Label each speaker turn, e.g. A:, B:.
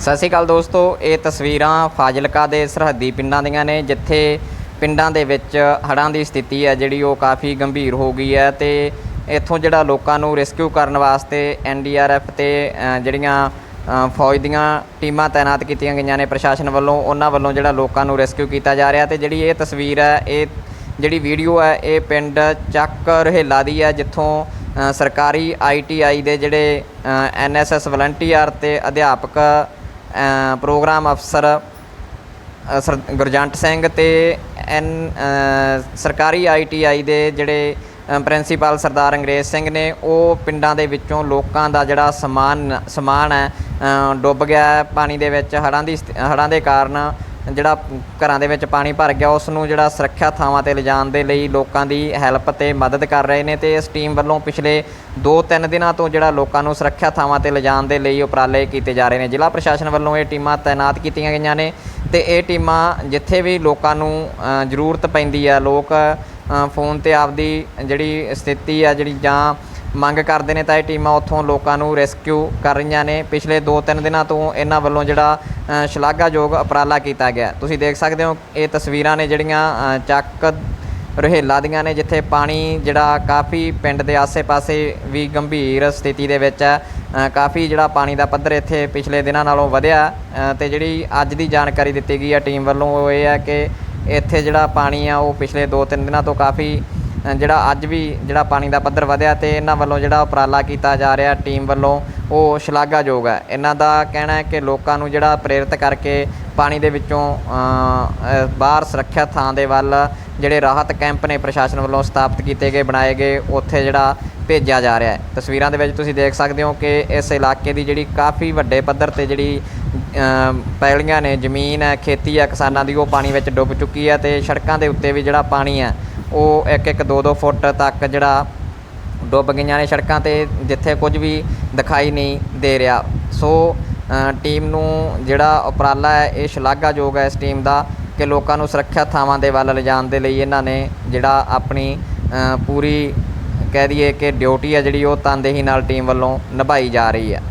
A: ਸਤਿ ਸ਼੍ਰੀ ਅਕਾਲ ਦੋਸਤੋ ਇਹ ਤਸਵੀਰਾਂ ਫਾਜ਼ਿਲਕਾ ਦੇ ਸਰਹੱਦੀ ਪਿੰਡਾਂ ਦੀਆਂ ਨੇ ਜਿੱਥੇ ਪਿੰਡਾਂ ਦੇ ਵਿੱਚ ਹੜ੍ਹਾਂ ਦੀ ਸਥਿਤੀ ਹੈ ਜਿਹੜੀ ਉਹ ਕਾਫੀ ਗੰਭੀਰ ਹੋ ਗਈ ਹੈ ਤੇ ਇੱਥੋਂ ਜਿਹੜਾ ਲੋਕਾਂ ਨੂੰ ਰੈਸਕਿਊ ਕਰਨ ਵਾਸਤੇ ਐਨਡੀਆਰਐਫ ਤੇ ਅ, ਜਿਹੜੀਆਂ ਫੌਜ ਦੀਆਂ ਟੀਮਾਂ ਤਾਇਨਾਤ ਕੀਤੀਆਂ ਗਈਆਂ ਨੇ ਪ੍ਰਸ਼ਾਸਨ ਵੱਲੋਂ ਉਹਨਾਂ ਵੱਲੋਂ ਜਿਹੜਾ ਲੋਕਾਂ ਨੂੰ ਰੈਸਕਿਊ ਕੀਤਾ ਜਾ ਰਿਹਾ ਤੇ ਜਿਹੜੀ ਇਹ ਤਸਵੀਰ ਹੈ ਇਹ ਜਿਹੜੀ ਵੀਡੀਓ ਹੈ ਇਹ ਪਿੰਡ ਚੱਕ ਰਹੇਲਾ ਦੀ ਹੈ ਜਿੱਥੋਂ ਅ, ਸਰਕਾਰੀ ਆਈਟੀਆਈ ਦੇ ਜਿਹੜੇ ਐਨਐਸਐਸ ਵਲੰਟੀਅਰ ਤੇ ਅਧਿਆਪਕ ਪ੍ਰੋਗਰਾਮ ਅਫਸਰ ਸਰ ਗੁਰਜੰਟ ਸਿੰਘ ਤੇ ਐਨ ਅ, ਸਰਕਾਰੀ ਆਈਟੀਆਈ ਦੇ ਜਿਹੜੇ ਪ੍ਰਿੰਸੀਪਲ ਸਰਦਾਰ ਅੰਗਰੇਜ਼ ਸਿੰਘ ਨੇ ਉਹ ਪਿੰਡਾਂ ਦੇ ਵਿੱਚੋਂ ਲੋਕਾਂ ਦਾ ਜਿਹੜਾ ਸਮਾਨ ਸਮਾਨ ਹੈ ਡੁੱਬ ਗਿਆ ਪਾਣੀ ਦੇ ਵਿੱਚ ਹੜ੍ਹਾਂ ਦੀ ਸਥਿ- ਹੜ੍ਹਾਂ ਦੇ ਕਾਰਨ। ਜਿਹੜਾ ਘਰਾਂ ਦੇ ਵਿੱਚ ਪਾਣੀ ਭਰ ਗਿਆ ਉਸ ਨੂੰ ਜਿਹੜਾ ਸੁਰੱਖਿਆ ਥਾਵਾਂ ਤੇ ਲਿਜਾਣ ਦੇ ਲਈ ਲੋਕਾਂ ਦੀ ਹੈਲਪ ਤੇ ਮਦਦ ਕਰ ਰਹੇ ਨੇ ਤੇ ਇਸ ਟੀਮ ਵੱਲੋਂ ਪਿਛਲੇ 2-3 ਦਿਨਾਂ ਤੋਂ ਜਿਹੜਾ ਲੋਕਾਂ ਨੂੰ ਸੁਰੱਖਿਆ ਥਾਵਾਂ ਤੇ ਲਿਜਾਣ ਦੇ ਲਈ ਉਪਰਾਲੇ ਕੀਤੇ ਜਾ ਰਹੇ ਨੇ। ਜ਼ਿਲ੍ਹਾ ਪ੍ਰਸ਼ਾਸਨ ਵੱਲੋਂ ਇਹ ਟੀਮਾਂ ਤਾਇਨਾਤ ਕੀਤੀਆਂ ਗਈਆਂ ਨੇ ਤੇ ਇਹ ਟੀਮਾਂ ਜਿੱਥੇ ਵੀ ਲੋਕਾਂ ਨੂੰ ਜ਼ਰੂਰਤ ਪੈਂਦੀ ਆ, ਲੋਕ ਫੋਨ ਤੇ ਆਪਦੀ ਜਿਹੜੀ ਸਥਿਤੀ ਆ ਜਿਹੜੀ ਜਾਂ ਮੰਗ ਕਰਦੇ ਨੇ ਤਾਂ ਇਹ ਟੀਮਾਂ ਉੱਥੋਂ ਲੋਕਾਂ ਨੂੰ ਰੈਸਕਿਊ ਕਰ ਰਹੀਆਂ ਨੇ। ਪਿਛਲੇ 2-3 ਦਿਨਾਂ ਤੋਂ ਇਹਨਾਂ ਵੱਲੋਂ ਜਿਹੜਾ ਸ਼ਲਾਘਾਯੋਗ ਉਪਰਾਲਾ ਕੀਤਾ ਗਿਆ। ਤੁਸੀਂ ਦੇਖ ਸਕਦੇ ਹੋ ਇਹ ਤਸਵੀਰਾਂ ਨੇ ਜਿਹੜੀਆਂ ਚੱਕ ਰਹੇਲਾ ਦੀਆਂ ਨੇ ਜਿੱਥੇ ਪਾਣੀ ਜਿਹੜਾ ਕਾਫੀ ਪਿੰਡ ਦੇ ਆਸੇ-ਪਾਸੇ ਵੀ ਗੰਭੀਰ ਸਥਿਤੀ ਦੇ ਵਿੱਚ ਹੈ। ਕਾਫੀ ਜਿਹੜਾ ਪਾਣੀ ਦਾ ਪੱਧਰ ਇੱਥੇ ਪਿਛਲੇ ਦਿਨਾਂ ਨਾਲੋਂ ਵਧਿਆ ਅ, ਤੇ ਜਿਹੜੀ ਅੱਜ ਦੀ ਜਾਣਕਾਰੀ ਦਿੱਤੀ ਗਈ ਹੈ ਟੀਮ ਵੱਲੋਂ ਉਹ ਇਹ ਹੈ ਕਿ ਇੱਥੇ ਜਿਹੜਾ ਪਾਣੀ ਆ ਉਹ ਪਿਛਲੇ 2-3 ਦਿਨਾਂ ਤੋਂ ਕਾਫੀ ਜਿਹੜਾ ਅੱਜ ਵੀ ਜਿਹੜਾ ਪਾਣੀ ਦਾ ਪੱਧਰ ਵਧਿਆ ਅਤੇ ਇਹਨਾਂ ਵੱਲੋਂ ਜਿਹੜਾ ਉਪਰਾਲਾ ਕੀਤਾ ਜਾ ਰਿਹਾ ਟੀਮ ਵੱਲੋਂ, ਉਹ ਸ਼ਲਾਘਾਯੋਗ ਹੈ। ਇਹਨਾਂ ਦਾ ਕਹਿਣਾ ਹੈ ਕਿ ਲੋਕਾਂ ਨੂੰ ਜਿਹੜਾ ਪ੍ਰੇਰਿਤ ਕਰਕੇ ਪਾਣੀ ਦੇ ਵਿੱਚੋਂ ਬਾਹਰ ਸੁਰੱਖਿਅਤ ਥਾਂ ਦੇ ਵੱਲ ਜਿਹੜੇ ਰਾਹਤ ਕੈਂਪ ਨੇ ਪ੍ਰਸ਼ਾਸਨ ਵੱਲੋਂ ਸਥਾਪਿਤ ਕੀਤੇ ਗਏ, ਬਣਾਏ ਗਏ, ਉੱਥੇ ਜਿਹੜਾ ਭੇਜਿਆ ਜਾ ਰਿਹਾ ਹੈ। ਤਸਵੀਰਾਂ ਦੇ ਵਿੱਚ ਤੁਸੀਂ ਦੇਖ ਸਕਦੇ ਹੋ ਕਿ ਇਸ ਇਲਾਕੇ ਦੀ ਜਿਹੜੀ ਕਾਫੀ ਵੱਡੇ ਪੱਧਰ ਤੇ ਜਿਹੜੀ ਪੈਲੀਆਂ ਨੇ, ਜ਼ਮੀਨ ਹੈ, ਖੇਤੀ ਹੈ ਕਿਸਾਨਾਂ ਦੀ, ਉਹ ਪਾਣੀ ਵਿੱਚ ਡੁੱਬ ਚੁੱਕੀ ਹੈ ਤੇ ਸੜਕਾਂ ਦੇ ਉੱਤੇ ਵੀ ਜਿਹੜਾ ਪਾਣੀ ਹੈ ਉਹ ਇੱਕ ਇੱਕ ਦੋ ਦੋ ਫੁੱਟ ਤੱਕ ਜਿਹੜਾ ਡੁੱਬ ਗਈਆਂ ਨੇ ਸੜਕਾਂ ਤੇ, ਜਿੱਥੇ ਕੁਝ ਵੀ ਦਿਖਾਈ ਨਹੀਂ ਦੇ ਰਿਹਾ। ਸੋ ਟੀਮ ਨੂੰ ਜਿਹੜਾ ਉਪਰਾਲਾ ਹੈ, ਇਹ ਸ਼ਲਾਘਾਯੋਗ ਹੈ ਇਸ ਟੀਮ ਦਾ ਕਿ ਲੋਕਾਂ ਨੂੰ ਸੁਰੱਖਿਅਤ ਥਾਵਾਂ ਦੇ ਵੱਲ ਲਿਜਾਣ ਦੇ ਲਈ ਇਹਨਾਂ ਨੇ ਜਿਹੜਾ ਆਪਣੀ ਪੂਰੀ ਕਹਿ ਦਈਏ ਕਿ ਡਿਊਟੀ ਹੈ ਜਿਹੜੀ ਉਹ ਤਨਦੇਹੀ ਨਾਲ ਟੀਮ ਵੱਲੋਂ ਨਿਭਾਈ ਜਾ ਰਹੀ ਹੈ।